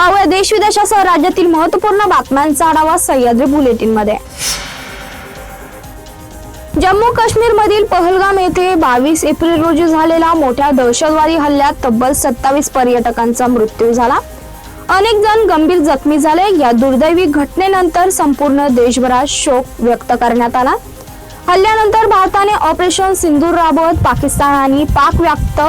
पाहूया देश विदेशासह राज्यातील महत्त्वपूर्ण बातम्यांचा आढावा सह्याद्री बुलेटिनमध्ये जम्मू काश्मीर मधील पहलगाम येथे बावीस एप्रिल रोजी झालेल्या मोठ्या दहशतवादी हल्ल्यात तब्बल सत्तावीस पर्यटकांचा मृत्यू झाला. अनेक जण गंभीर जखमी झाले. या दुर्दैवी घटनेनंतर संपूर्ण देशभरात शोक व्यक्त करण्यात आला. हल्ल्यानंतर भारताने ऑपरेशन सिंदूर राबवत पाकिस्तान आणि पाक व्याप्त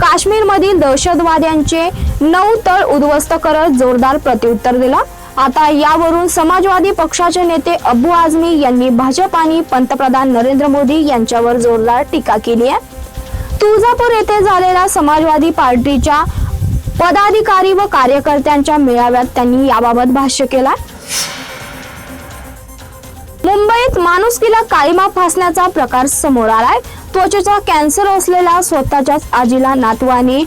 काश्मीरमधील दहशतवाद्यांचे नऊ तळ उद्ध्वस्त करत जोरदार प्रत्युत्तर दिला. आता यावरून समाजवादी पक्षाचे नेते अबू आझमी यांनी भाजप आणि पंतप्रधान नरेंद्र मोदी यांच्यावर जोरदार टीका केली आहे. तुळजापूर येथे झालेल्या समाजवादी पार्टीच्या पदाधिकारी व कार्यकर्त्यांच्या मेळाव्यात त्यांनी याबाबत भाष्य केला मुंबईत माणुसकीला काळीमा फासण्याचा प्रकार समोर आलाय. त्वचेचा कॅन्सर असलेल्या स्वतःच्याच आजीला नातवाने.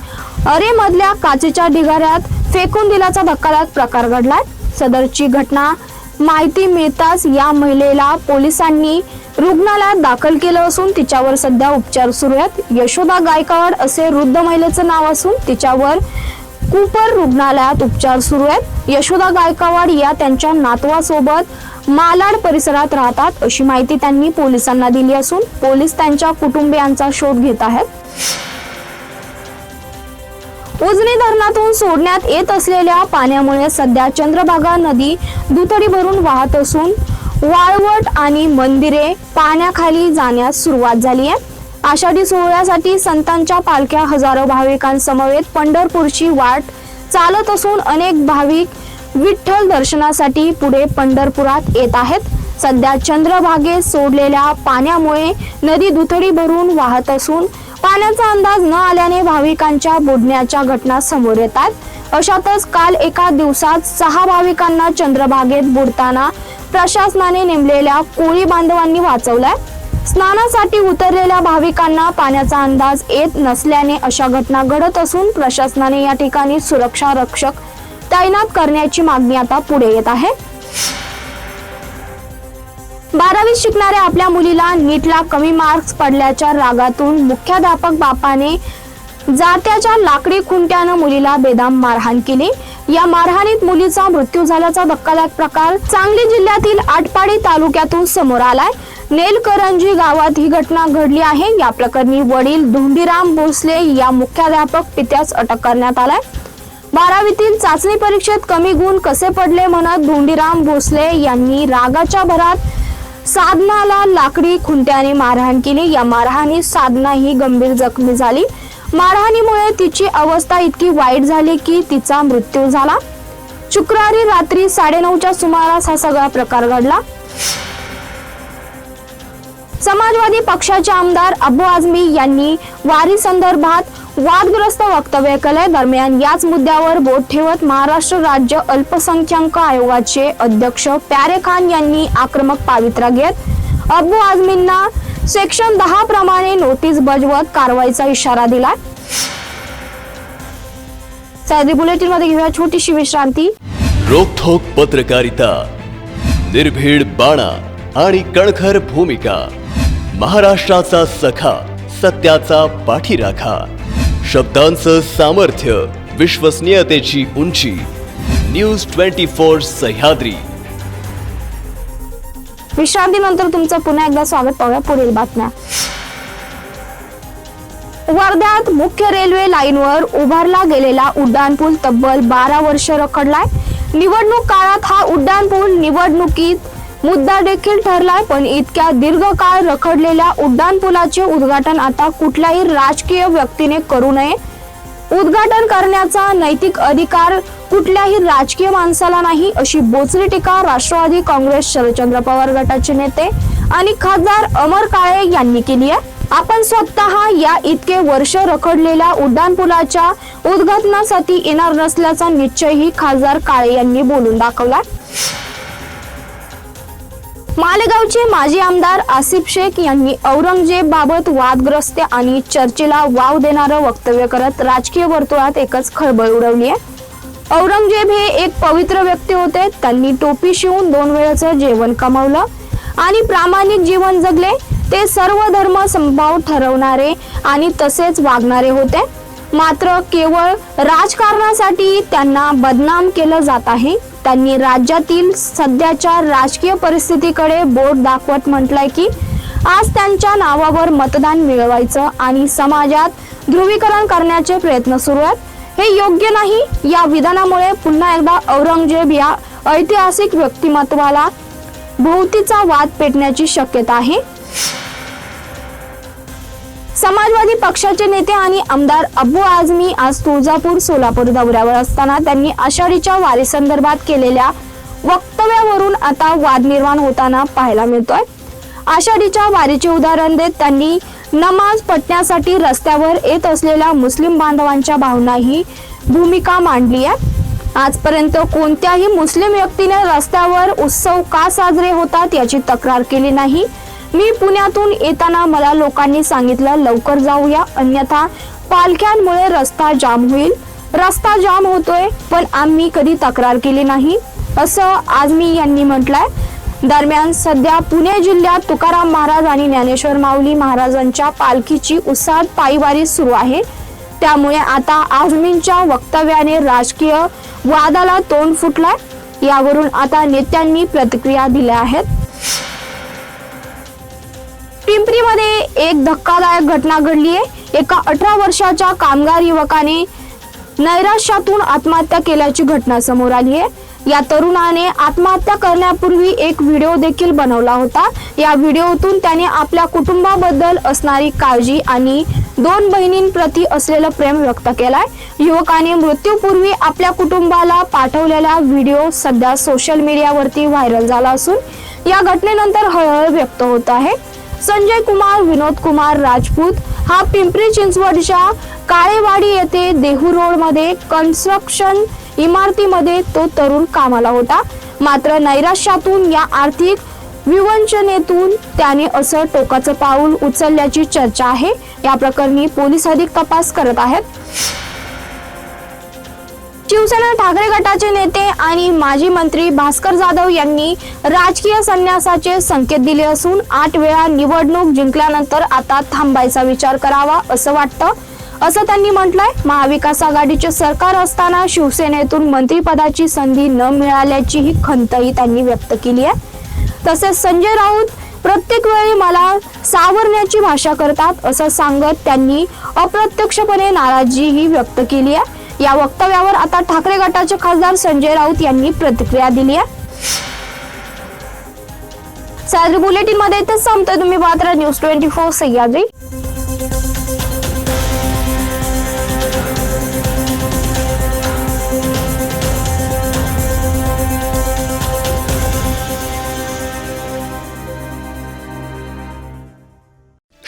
अरे मधल्या काचेच्या ढिगाऱ्यात फेकून दिल्याचा धक्कादायक प्रकार घडलाय. सदरची घटना माहिती मिळताच या महिलेला पोलिसांनी रुग्णालयात दाखल केलं असून तिच्यावर सध्या उपचार सुरू आहेत. यशोदा गायकवाड असे वृद्ध महिलेचं नाव असून तिच्यावर कुपर रुग्णालयात उपचार सुरू आहेत. यशोदा गायकवाड या त्यांच्या नातवासोबत मालाड परिसरात राहतात अशी माहिती त्यांनी पोलिसांना दिली असून पोलीस त्यांच्या कुटुंबियांचा शोध घेत आहेत. उजनी धरणातून सोडण्यात येत असलेल्या पाण्यामुळे सध्या चंद्रभागा नदी दुथडी भरून वाहत असून वाळवट आणि मंदिरे पाण्याखाली जाण्यास सुरुवात झाली आहे. आषाढी सोहळ्यासाठी संतांच्या पालख्या हजारो भाविकांसमवेत पंढरपूरची वाट चालत असून अनेक भाविक विठ्ठल दर्शनासाठी पुढे पंढरपुरात येत आहेत. सध्या चंद्रभागेत सोडलेल्या पाण्यामुळे नदी दुथडी भरून वाहत असून पाण्याचा अंदाज न आल्याने भाविकांच्या बुडण्याच्या घटना समोर येतात अशातच काल एका दिवसात सहा भाविकांना चंद्रभागेत बुडताना प्रशासनाने नेमलेल्या कोळी बांधवांनी वाचवलाय. स्नानासाठी उतरलेल्या भाविकांना पाण्याचा अंदाज येत नसल्याने अशा घटना घडत असून प्रशासनाने या ठिकाणी सुरक्षा रक्षक तैनात करण्याची मागणी आता पुढे येत आहे. बारावीत शिकणाऱ्या आपल्या मुलीला नीटला कमी मार्क्स पडल्याच्या रागातून मुख्याध्यापक बापाने जात्याच्या लाकडी खुंट्यानं मुलीला बेदाम मारहाण केली. या मारहाणीत मुलीचा मृत्यू झाल्याचा धक्कादायक प्रकार सांगली जिल्ह्यातील आटपाडी तालुक्यातून समोर आलाय. नेलकरंजी गावात ही घटना घडली आहे. या प्रकरणी वडील धोंडीराम भोसले या मुख्याध्यापक पित्यास अटक करण्यात आलाय. बारावीतील चाचणी परीक्षेत कमी गुण कसे पडले म्हणत धोंडीराम भोसले यांनी रागाच्या भरात साधनाला लाकडी खुंट्याने मारहाण केली. या मारहाणीत साधना ही गंभीर जखमी झाली. मारहाणीमुळे तिची अवस्था इतकी वाईट झाली की तिचा मृत्यू झाला. शुक्रवारी रात्री साडेनऊच्या सुमारास हा सगळा प्रकार घडला. समाजवादी पक्षाचे आमदार अबू आझमी यांनी वारी संदर्भात वादग्रस्त वक्तव्य केले दरम्यान याच मुद्द्यावर बोट ठेवत महाराष्ट्र राज्य अल्पसंख्याक आयोगाचे अध्यक्ष प्यारे खान यांनी आक्रमक पावित्रा घेत अबू आझमींना सेक्शन दहा प्रमाणे नोटीस बजावत कारवाईचा इशारा दिला सह्याद्री बुलेटिनमध्ये घेऊया छोटीशी विश्रांती. रोखोक पत्रकारिता निर्भीड बाणा आणि कणखर भूमिका महाराष्ट्राचा सखा सत्याचा पाठीराखा. शब्दांचं सामर्थ्य विश्वसनीयतेची उंची. न्यूज ट्वेंटी फोर सह्याद्री विश्रांतीनंतर तुमचं पुन्हा एकदा स्वागत पाहूया पुढील बातम्या. वर्ध्यात मुख्य रेल्वे लाईनवर उभारला गेलेला उड्डाणपूल तब्बल बारा वर्ष रखडलाय. निवडणूक काळात हा उड्डाणपूल निवडणुकीत मुद्दा देखील ठरलाय पण इतक्या दीर्घकाळ रखडलेल्या उड्डाणपुलाचे उद्घाटन आता कुठल्याही राजकीय व्यक्तीने करू नये. उद्घाटन करण्याचा नैतिक अधिकार कुठल्याही राजकीय माणसाला नाही अशी बोचरी टीका राष्ट्रवादी काँग्रेस शरदचंद्र पवार गटाचे नेते आणि खासदार अमर काळे यांनी केली आहे. आपण स्वतः या इतके वर्ष रखडलेल्या उड्डाणपुलाच्या उद्घाटनासाठी येणार नसल्याचा निश्चयही खासदार काळे यांनी बोलून दाखवला. मालेगावचे माजी आमदार आसिफ शेख यांनी औरंगजेब बाबत वादग्रस्त आणि चर्चेला वाव देणारं वक्तव्य करत राजकीय वर्तुळात एकच खळबळ उडवली आहे. औरंगजेब हे एक पवित्र व्यक्ती होते. त्यांनी टोपी शिवून दोन वेळचं जेवण कमावलं आणि प्रामाणिक जीवन जगले. ते सर्व धर्म संभाव ठरवणारे आणि तसेच वागणारे होते. मात्र केवळ राजकारणासाठी त्यांना बदनाम केलं जात आहे. त्यांनी राज्यातील सध्याच्या राजकीय परिस्थितीकडे बोट दाखवत म्हटलंय की आज त्यांच्या नावावर मतदान मिळवायचं आणि समाजात ध्रुवीकरण करण्याचे प्रयत्न सुरू आहेत. हे योग्य नाही. या विधानामुळे पुन्हा एकदा औरंगजेब या ऐतिहासिक व्यक्तिमत्वाला भोवतीचा वाद पेटण्याची शक्यता आहे. समाजवादी पक्षाचे नेते आणि आमदार अबू आझमी आज तुळजापूर सोलापूर दौऱ्यावर असताना त्यांनी आषाढीच्या वारीसंदर्भात केलेल्या वक्तव्यावरून आता वाद निर्माण होताना पाहायला मिळतोय. आषाढीच्या वारीचे उदाहरण देत त्यांनी नमाज पटण्यासाठी रस्त्यावर येत असलेल्या मुस्लिम बांधवांच्या भावना ही भूमिका मांडली आहे. आजपर्यंत कोणत्याही मुस्लिम व्यक्तीने रस्त्यावर उत्सव का साजरे होतात याची तक्रार केली नाही. मी पुण्यातून येताना मला लोकांनी सांगितलं लवकर जाऊया अन्यथा पालख्यांमुळे रस्ता जाम होईल. रस्ता जाम होतोय पण आम्ही कधी तक्रार केली नाही. असं आजमी यांनी म्हटलंय. दरम्यान सध्या पुणे जिल्ह्यात तुकाराम महाराज आणि ज्ञानेश्वर माऊली महाराजांच्या पालखीची उत्साहात पायवारी सुरू आहे. त्यामुळे आता आझमींच्या वक्तव्याने राजकीय वादाला तोंड फुटलाय. यावरून आता नेत्यांनी प्रतिक्रिया दिल्या आहेत. पिंपरीमध्ये एक धक्कादायक घटना घडली आहे. एका अठरा वर्षाच्या कामगार युवकाने नैराश्यातून आत्महत्या केल्याची घटना समोर आली आहे. या तरुणाने आत्महत्या करण्यापूर्वी एक व्हिडिओ देखील बनवला होता. या व्हिडिओतून त्याने आपल्या कुटुंबाबद्दल असणारी काळजी आणि दोन बहिणींप्रती असलेलं प्रेम व्यक्त केलाय. युवकाने मृत्यूपूर्वी आपल्या कुटुंबाला पाठवलेला व्हिडिओ सध्या सोशल मीडियावरती व्हायरल झाला असून या घटनेनंतर हळहळ व्यक्त होत आहे. संजय कुमार विनोद कुमार राजपूत. हा पिंपरी चिंचवडच्या काळेवाडी येथे देहू रोडमध्ये कन्स्ट्रक्शन इमारतीमध्ये तो तरुण कामाला होता. मात्र नैराश्यातून या आर्थिक विवंचनेतून त्याने असं टोकाचं पाऊल उचलल्याची चर्चा आहे. या प्रकरणी पोलीस अधिक तपास करत आहेत. शिवसेना ठाकरे गटाचे नेते आणि माजी मंत्री भास्कर जाधव यांनी राजकीय संन्यासाचे संकेत दिले असून आठ वेळा निवडणूक जिंकल्यानंतर आता थांबायचा विचार करावा असं वाटतं. असं त्यांनी म्हटलंय. महाविकास आघाडीचे सरकार असताना शिवसेनेतून मंत्रीपदाची संधी न मिळाल्याची ही खंतही त्यांनी व्यक्त केली आहे. तसेच संजय राऊत प्रत्येक वेळी मला सावरण्याची भाषा करतात असं सांगत त्यांनी अप्रत्यक्षपणे नाराजीही व्यक्त केली आहे. या वक्तव्यावर आता ठाकरे गटाचे खासदार संजय राऊत यांनी प्रतिक्रिया दिली आहे. सह्याद्री बुलेटिनमध्ये इथेच संपतोय तुम्ही मात्र न्यूज ट्वेंटी फोर सह्याद्री.